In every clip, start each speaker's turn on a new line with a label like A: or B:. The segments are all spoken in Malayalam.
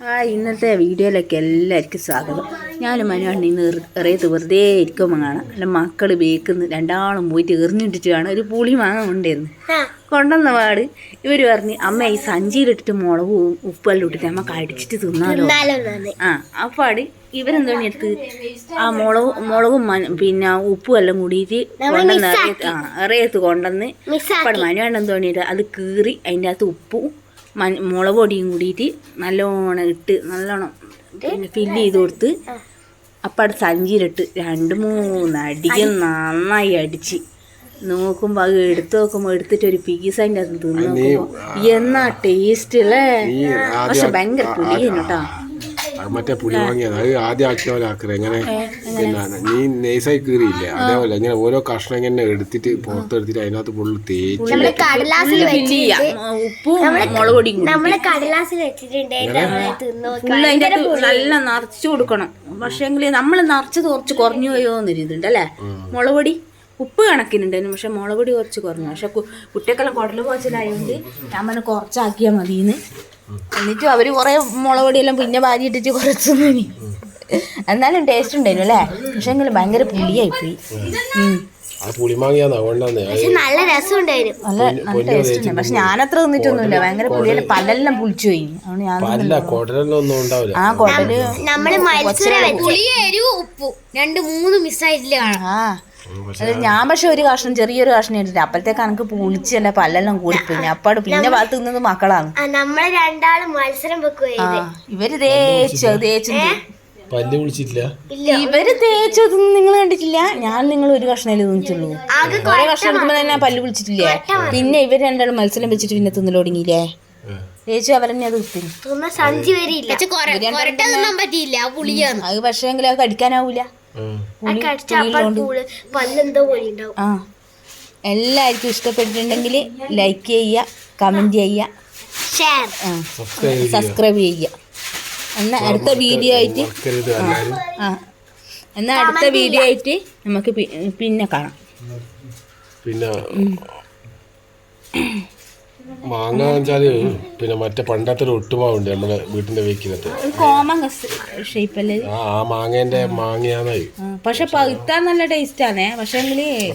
A: ആ ഇന്നത്തെ വീഡിയോയിലേക്ക് എല്ലാവർക്കും സ്വാഗതം. ഞാനും മനുവാണ് ഇന്ന് എറിയത്ത് വെറുതെ ഇരിക്കുമ്പോൾ കാണാം. എന്റെ മക്കൾ വേക്കുന്നു രണ്ടാളും പോയിട്ട് എറിഞ്ഞിട്ടിട്ട് കാണാം. ഒരു പുളി മാങ്ങ ഉണ്ടായിരുന്നു കൊണ്ടുവന്ന പാട് ഇവർ പറഞ്ഞ് അമ്മ ഈ സഞ്ചിയിലിട്ടിട്ട് മുളകും ഉപ്പെല്ലാം ഇട്ടിട്ട് അമ്മ കടിച്ചിട്ട് തിന്നാലോ? ആ അപ്പാട് ഇവരെന്താണ് എടുത്ത് ആ മുളക് മുളകും പിന്നെ ഉപ്പും എല്ലാം കൂടിയിട്ട് കൊണ്ടുവന്ന് എറിയത്ത് കൊണ്ടുവന്ന് അപ്പാട് മനുവാണ് അത് കീറി അതിന്റെ അകത്ത് ഉപ്പും മുളക് പൊടിയും കൂടിയിട്ട് നല്ലോണം ഇട്ട് നല്ലോണം പിന്നെ ഫില്ല് ചെയ്ത് കൊടുത്ത് അപ്പം അവിടെ സഞ്ചിയിലിട്ട് രണ്ട് മൂന്ന് അടിക്കും നന്നായി അടിച്ച്. നോക്കുമ്പോൾ അത് എടുത്ത് നോക്കുമ്പോൾ എടുത്തിട്ട് ഒരു പീസ് അതിന്റെ അകത്ത് തിന്നു എന്നാ ടേസ്റ്റ് അല്ലേ പക്ഷെ ഭയങ്കര പുളിയാണ് കേട്ടോ.
B: അത് മറ്റേ പുളി വാങ്ങിയത്. അത് ആദ്യം ആക്കിയവരാക്കുക പോലെ ആക്കറ എങ്ങനെ പിന്നെ നീ നെയ്സായി കീറിയില്ലേ? അതേപോലെ ഇങ്ങനെ ഓരോ കഷ്ണം ഇങ്ങനെ എടുത്തിട്ട് പുറത്തെടുത്തിട്ട് അതിനകത്ത് ഫുള്ള് തേച്ച്
C: നമ്മൾ കടലാസിൽ
A: നല്ല നിറച്ച് കൊടുക്കണം. പക്ഷേങ്കിൽ നമ്മൾ നിറച്ചത് കുറച്ച് കുറഞ്ഞു പോയോ എന്നൊരു ഇതുണ്ട് അല്ലേ? മുളകൊടി ഉപ്പ് കണക്കിനുണ്ടായിരുന്നു. പക്ഷെ മുളക് പൊടി കുറച്ച് കുറഞ്ഞു. പക്ഷെ കുട്ടികളെ കുടൽ കുടൽ പോച്ചലായതുകൊണ്ട് ഞാൻ പറഞ്ഞ കുറച്ചാക്കിയാൽ മതിയെന്ന്. എന്നിട്ടും അവർ കുറേ മുളകൊടിയെല്ലാം പിന്നെ വാരി ഇട്ടിട്ട് കുറച്ചു ഇനി. എന്നാലും ടേസ്റ്റ് ഉണ്ടായിരുന്നു അല്ലേ? പക്ഷെ എങ്കിലും ഭയങ്കര
B: പുളിയായി പോയി അത്
C: നല്ല രസം ഉണ്ടായിരുന്നു
A: നല്ല നല്ല ടേസ്റ്റ് ഉണ്ട്. പക്ഷെ ഞാനത്ര തിന്നിട്ടൊന്നുമില്ല. ഭയങ്കര പുളിയെല്ലാം പല്ലെല്ലാം പുളിച്ചു പോയി. അതുകൊണ്ട് ഞാൻ ആ കൊടൽ.
C: നമ്മൾ മത്സരം വെച്ച്. ഉപ്പു. രണ്ട് മൂന്ന് മിസ്സായിട്ടില്ല കാണാം.
A: ആ. അത് ഞാൻ പക്ഷെ ഒരു കഷ്ണം ചെറിയൊരു കഷ്ണം ഇട്ടിട്ട് അപ്പോഴത്തേക്ക് എനിക്ക് പൂളിച്ച് തന്നെ പല്ലെല്ലാം കൂടിപ്പോയി അപ്പാട് പിന്നെ ഭാഗത്ത് നിന്നത് മക്കളാണ്.
C: നമ്മൾ രണ്ടാളും മത്സരം
A: ഇവർ തേച്ച് തേച്ച്
B: പല്ല് വിളിച്ചിട്ടില്ല?
A: ഇവർ തേച്ചതൊന്നും നിങ്ങൾ കണ്ടിട്ടില്ല? ഞാൻ നിങ്ങൾ ഒരു കഷ്ണയിൽ തിന്നിട്ടുള്ളൂ. കുറെ കഷ്ണം എടുക്കുമ്പോ തന്നെ പല്ല് വിളിച്ചിട്ടില്ലേ? പിന്നെ ഇവർ രണ്ടാളും മത്സരം വെച്ചിട്ട് പിന്നെ തിന്നൽ തുടങ്ങിയില്ലേ? തേച്ചു അവരെന്നെ അത്
C: തിന്ന സഞ്ചി വരെയില്ല. തിന്നാൻ പറ്റിയില്ല ആ പുളിയാണ്.
A: അത് പക്ഷേ എങ്കിലും അത് കടിക്കാനാവൂല. ആ എല്ലാവർക്കും ഇഷ്ടപ്പെട്ടിട്ടുണ്ടെങ്കിൽ ലൈക്ക് ചെയ്യുക കമന്റ് ചെയ്യുക.
C: ഷെയർ
B: സബ്സ്ക്രൈബ് ചെയ്യുക.
A: എന്നാ എന്നാൽ അടുത്ത വീഡിയോ ആയിട്ട് ആ. എന്നാൽ അടുത്ത വീഡിയോ ആയിട്ട് നമുക്ക് പിന്നെ കാണാം.
B: പിന്നെ മാങ്ങ വെച്ചാൽ പിന്നെ മറ്റേ പണ്ടത്തെ ഒരു ഒട്ടുമാവുണ്ട് നമ്മുടെ വീട്ടിന്റെ
A: ഷേപ്പല്ലേ?
B: ആ ആ മാങ്ങേന്റെ മാങ്ങയാന്നായി.
A: പക്ഷെ പഴുത്താൻ നല്ല ടേസ്റ്റ് ആണ് പക്ഷെ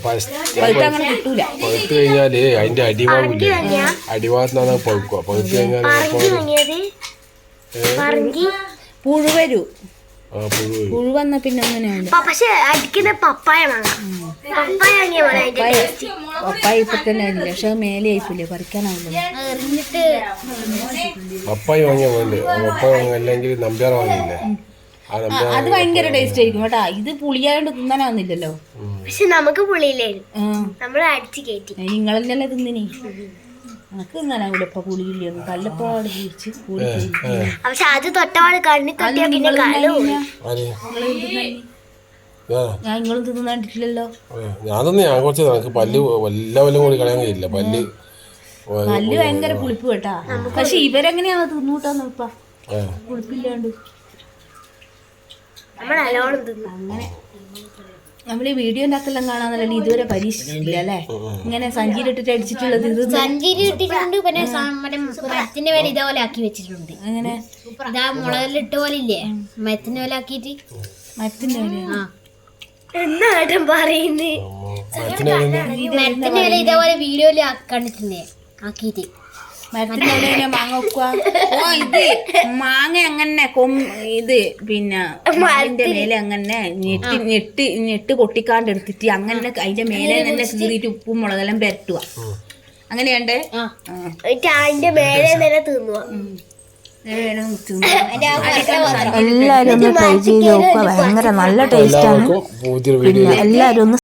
A: പഴുത്ത
B: കഴിഞ്ഞാൽ അതിന്റെ അടിവാവില്ല? അടിഭാഗത്തുനിന്നാണ് പഴുക്കുക. പഴുത്ത് കഴിഞ്ഞാൽ പുഴു വരും.
A: പുഴു വന്ന പിന്നെ അങ്ങനെയാണ്
C: പക്ഷേ അടിക്കുന്ന പപ്പായ പപ്പായ
A: ഇപ്പൊ തന്നെ ആയില്ല പക്ഷെ മേലെ ആയിപ്പില്ലേ പറിക്കാനാവില്ല
C: എറിഞ്ഞിട്ട്
B: പപ്പായ വാങ്ങിയാ അല്ലെങ്കിൽ നമ്പ്യാർ വാങ്ങിയില്ലേ?
A: അത് ഭയങ്കര ടേസ്റ്റ് ആയിരിക്കും കേട്ടാ. ഇത് പുളിയായോണ്ട് തിന്നാനാവുന്നില്ലല്ലോ.
C: പക്ഷെ നമുക്ക് പുളിയില്ലായിരുന്നു. നമ്മൾ അടിച്ചു കയറ്റി
A: നിങ്ങളല്ലേ തിന്നിനി? എനിക്ക് ഇപ്പൊ കല്ലപ്പാട്
C: പക്ഷെ അത് തൊട്ടവാട് കണ്ണി തട്ടിയാ പിന്നെ
A: ഞാൻ നിങ്ങളും തിന്നാണ്ടിട്ടില്ലല്ലോ
B: ആ, ഞാൻ തന്നെ ഞാൻ കുറച്ച് നമുക്ക് പല്ല് വല്ല വല്ലതും കൂടി കളയാൻ കഴിയില്ല. പല്ല്
A: പല്ല് ഭയങ്കര പുളിപ്പ് കേട്ടാ. പക്ഷെ ഇവരെങ്ങനെയാ
B: തിന്നൂട്ടാ
A: പുളിപ്പില്ലാണ്ട്.
C: നമ്മൾ നല്ലോണം തിന്നു.
A: അങ്ങനെ. നമ്മൾ ഈ വീഡിയോന്റെ അകത്തെല്ലാം കാണാന്നല്ലേ ഇതുവരെ പരീക്ഷിച്ചിട്ടില്ല അല്ലേ? ഇങ്ങനെ സഞ്ചിയിലിട്ടിട്ട് അടിച്ചിട്ടുള്ളത് ഇത്
D: സഞ്ചിരി ഇട്ടിട്ടുണ്ട് പിന്നെ മരത്തിന്റെ പേര് ഇതേപോലെ ആക്കി വെച്ചിട്ടുണ്ട്.
A: അങ്ങനെ
D: ഇതാ മുളകിലിട്ട പോലെ ഇല്ലേ മരത്തിന്റെ പോലെ ആക്കിയിട്ട്
A: മരത്തിന്റെ മേലെയാ?
C: ആ. ഏട്ടൻ പറയുന്നേ?
B: മരത്തിന് അതിന്റെ
D: മരത്തിന്റെ പേര് ഇതേപോലെ വീഡിയോയിൽ കണ്ടിട്ടില്ലേ? ആക്കിയിട്ട്.
A: മരത്തിന്റെ മാങ്ങ വെക്കുക ഓ ഇത് മാങ്ങ അങ്ങനെ കൊം ഇത് പിന്നെ മാവിന്റെ മേലെ അങ്ങനെ ഞെട്ടി ഞെട്ടി ഞെട്ട് പൊട്ടിക്കാണ്ട് എടുത്തിട്ട് അങ്ങനെ അതിന്റെ മേലെ തന്നെ കീറിയിട്ട് ഉപ്പും മുളകെല്ലാം പെരട്ടുക അങ്ങനെയുണ്ട്?
C: അതിന്റെ മേലെ തന്നെ തിന്നുക
A: എല്ലാരും ഒന്ന് ട്രൈ ചെയ്ത് നോക്കുക. ഭയങ്കര നല്ല ടേസ്റ്റ് ആണ്. എല്ലാരും ഒന്ന്